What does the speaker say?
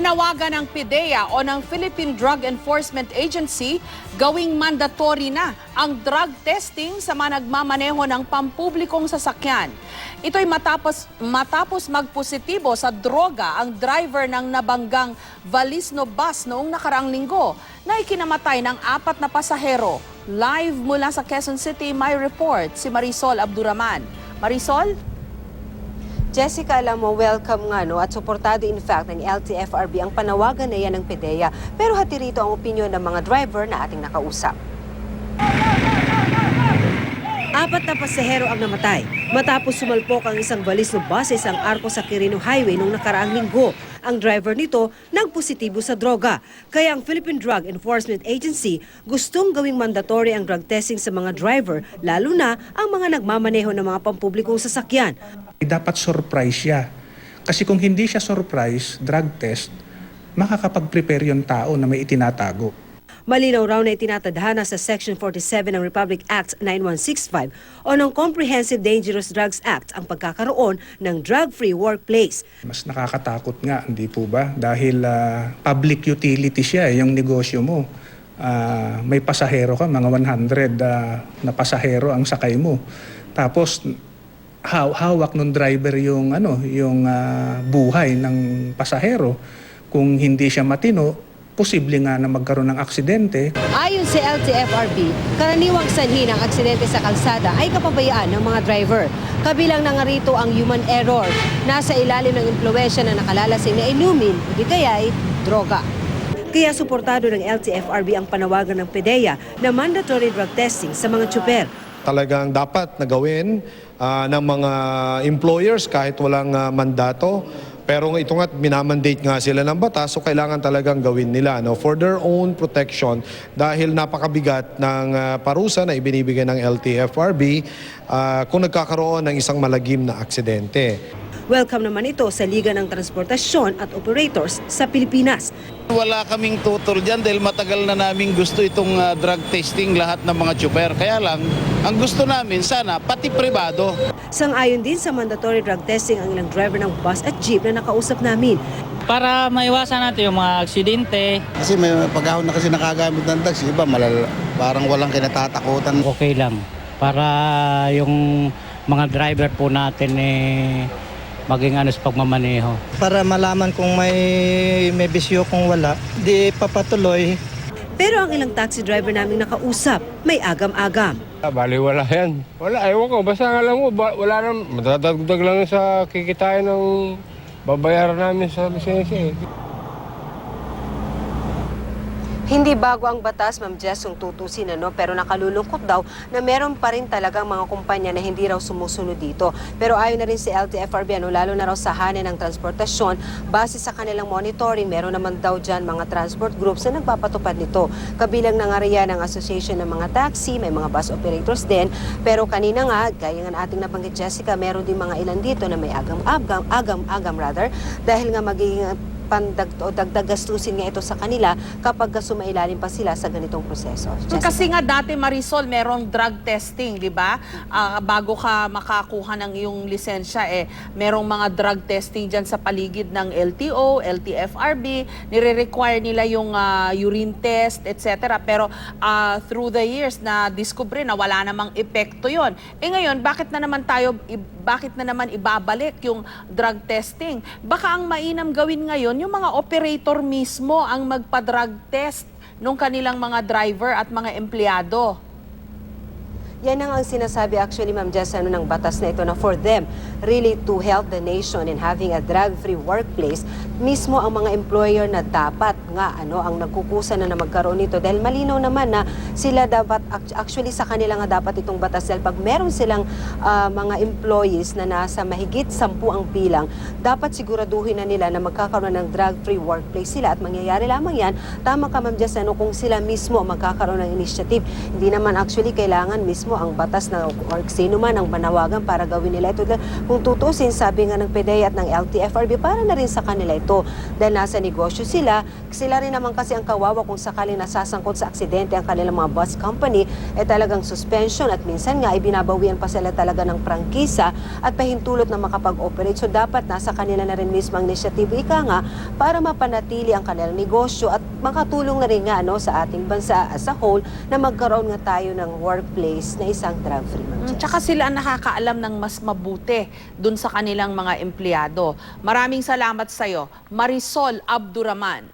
Panawagan ng PIDEA o ng Philippine Drug Enforcement Agency gawing mandatory na ang drug testing sa mga nagmamaneho ng pampublikong sasakyan. Ito'y matapos, matapos magpositibo sa droga ang driver ng nabanggang Valisno bus noong nakaraang linggo na ikinamatay ng apat na pasahero. Live mula sa Quezon City, may report si Marisol Abduraman. Marisol? Jessica, alam mo, welcome nga no at suportado in fact ng LTFRB ang panawagan na yan ng PDEA pero hati rito ang opinyon ng mga driver na ating nakausap. Apat na pasahero ang namatay matapos sumalpok ang isang balis na bus sa isang arko sa Quirino Highway noong nakaraang linggo. Ang driver nito nagpositibo sa droga. Kaya ang Philippine Drug Enforcement Agency gustong gawing mandatory ang drug testing sa mga driver, lalo na ang mga nagmamaneho ng mga pampublikong sasakyan. dapat surprise siya. Kasi kung hindi siya surprise, drug test, makakapag-prepare yung tao na may itinatago. Malinaw raw na itinatadhana sa Section 47 ng Republic Act 9165 o ng Comprehensive Dangerous Drugs Act ang pagkakaroon ng drug-free workplace. Mas nakakatakot nga, hindi po ba? Dahil ah, public utility siya, eh, yung negosyo mo. Ah, may pasahero ka, mga 100 ah, na pasahero ang sakay mo. Tapos haw- hawak ng driver yung ano, yung ah, buhay ng pasahero. Kung hindi siya matino, posible nga na magkaroon ng aksidente. Ayon sa LTFRB, karaniwang sanhi ng aksidente sa kalsada ay kapabayaan ng mga driver. Kabilang na nga rito ang human error. Nasa ilalim ng impluensya na nakalalasing na inumin, hindi kaya'y droga. Kaya suportado ng LTFRB ang panawagan ng PDEA na mandatory drug testing sa mga tsuper. talagang dapat na gawin ah, ng mga employers kahit walang ah, mandato. Pero ito nga, minamandate nga sila ng batas, so kailangan talagang gawin nila no, for their own protection dahil napakabigat ng ah, parusa na ibinibigay ng LTFRB ah, kung nagkakaroon ng isang malagim na aksidente. Welcome naman ito sa Liga ng Transportasyon at Operators sa Pilipinas. Wala kaming tutol dyan dahil matagal na namin gusto itong ah, drug testing lahat ng mga tsuper. Kaya lang, ang gusto namin sana pati privado. Sang-ayon din sa mandatory drug testing ang ilang driver ng bus at jeep na nakausap namin. para maiwasan natin yung mga aksidente. Kasi may pag na kasi nakagamit ng drugs, iba malal, parang walang kinatatakutan. Okay lang para yung mga driver po natin eh maging ano sa pagmamaneho. para malaman kung may may bisyo kung wala, di papatuloy. Pero ang ilang taxi driver naming nakausap, may agam-agam. Ah, bali wala yan. Wala, ewan ko. Basta ang alam mo, ba, wala nang, madadagdag lang sa kikitain ng babayaran namin sa lisensya eh. Hindi bago ang batas, Ma'am Jess, yung tutusin, ano, pero nakalulungkot daw na meron pa rin talagang mga kumpanya na hindi raw sumusunod dito. Pero ayon na rin si LTFRB, ano, lalo na raw sa hanin ng transportasyon, base sa kanilang monitoring, meron naman daw dyan mga transport groups na nagpapatupad nito. Kabilang na nga riyan ang Association ng mga taxi, may mga bus operators din. Pero kanina nga, gaya nga ating nabanggit Jessica, meron din mga ilan dito na may agam-agam, agam-agam rather, dahil nga magiging pandag o dagdag gastusin nga ito sa kanila kapag sumailalim pa sila sa ganitong proseso. Jessica? Kasi nga dati Marisol, merong drug testing, di ba? Ah, bago ka makakuha ng iyong lisensya, eh, merong mga drug testing dyan sa paligid ng LTO, LTFRB, nire-require nila yung ah, urine test, etc. Pero ah, through the years na discover na wala namang epekto yon. Eh ngayon, bakit na naman tayo, bakit na naman ibabalik yung drug testing? Baka ang mainam gawin ngayon, yung mga operator mismo ang magpa-drug test nung kanilang mga driver at mga empleyado. Yan ang ang sinasabi actually, Ma'am Jess, ano, ng batas na ito na for them really to help the nation in having a drug-free workplace, mismo ang mga employer na dapat nga ano ang nagkukusa na na magkaroon nito. Dahil malinaw naman na sila dapat act- actually sa kanila nga dapat itong batas. Dahil pag meron silang ah, mga employees na nasa mahigit sampu ang bilang, dapat siguraduhin na nila na magkakaroon ng drug-free workplace sila. At mangyayari lamang yan, tama ka Ma'am Jess, ano, kung sila mismo magkakaroon ng initiative. Hindi naman actually kailangan mismo ang batas na or sino man ang manawagan para gawin nila ito. Kung tutusin, sabi nga ng PDEA at ng LTFRB, para na rin sa kanila ito. Dahil nasa negosyo sila, sila rin naman kasi ang kawawa kung sakaling nasasangkot sa aksidente ang kanilang mga bus company, eh talagang suspension at minsan nga ibinabawian pa sila talaga ng prangkisa at pahintulot na makapag-operate. So dapat nasa kanila na rin mismo ang initiative ika nga para mapanatili ang kanilang negosyo at makatulong na rin nga no, sa ating bansa as a whole na magkaroon nga tayo ng workplace na isang drug-free. Mm. Tsaka sila nakakaalam ng mas mabuti dun sa kanilang mga empleyado. Maraming salamat sa iyo, Marisol Abduraman.